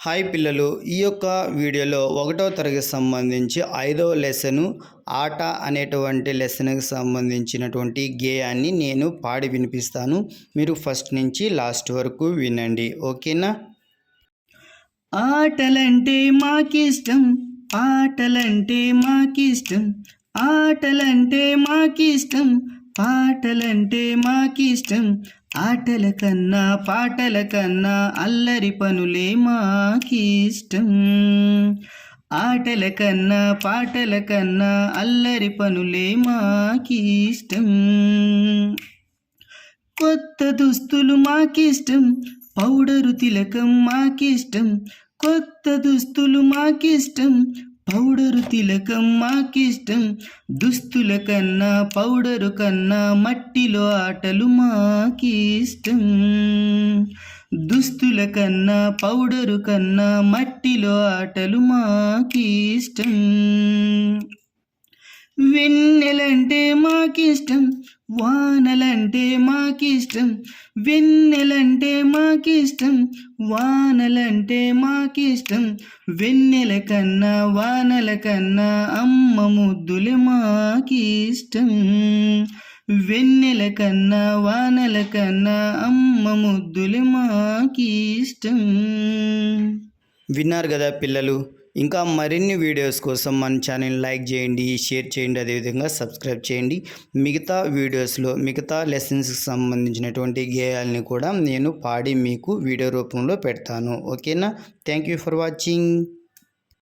Hi పిల్లలు ఈ యొక్క వీడియోలో ఒకటో తరగతి సంబంధించి ఐదవ లెసను ఆట అనేటువంటి లెసన్కి సంబంధించినటువంటి గేయాన్ని నేను పాడి వినిపిస్తాను. మీరు ఫస్ట్ నుంచి లాస్ట్ వరకు వినండి. ఓకేనా? ఆటలంటే మాకిష్టం ఆటలంటే మాకిష్టం ఆటలంటే మాకిష్టం పాటలంటే మాకిష్టం ఆటల కన్నా పాటల కన్నా అల్లరి పనులే మాకిష్టం. ఆటల కన్నా పాటల కన్నా అల్లరి పనులే మాకిష్టం. కొత్త దుస్తులు మాకిష్టం పౌడరు తిలకం మాకిష్టం. కొత్త దుస్తులు మాకిష్టం పౌడరు తిలకం మాకిష్టం దుస్తుల కన్నా పౌడరు కన్నా మట్టిలో ఆటలు మాకిష్టం. దుస్తుల కన్నా పౌడరు కన్నా మట్టిలో ఆటలు మాకిష్టం. వెన్నెలంటే మాకిష్టం. వానలంటే మాకిష్టం వెన్నెలంటే మాకిష్టం వానలంటే మాకిష్టం. వెన్నెల కన్నా వానల కన్నా అమ్మ ముద్దులే మాకిష్టం. వెన్నెల కన్నా వానల కన్నా అమ్మ ముద్దులే మాకిష్టం. విన్నారు కదా పిల్లలు ఇంకా మరిన్ని వీడియోస్ కోసం మన ఛానల్ లైక్ చేయండి షేర్ చేయండి అదేవిధంగా సబ్స్క్రైబ్ చేయండి. మిగతా వీడియోస్లో మిగతా లెసన్స్కి సంబంధించినటువంటి గేయాలని కూడా నేను పాడి మీకు వీడియో రూపంలో పెడతాను. ఓకేనా? Thank you for watching.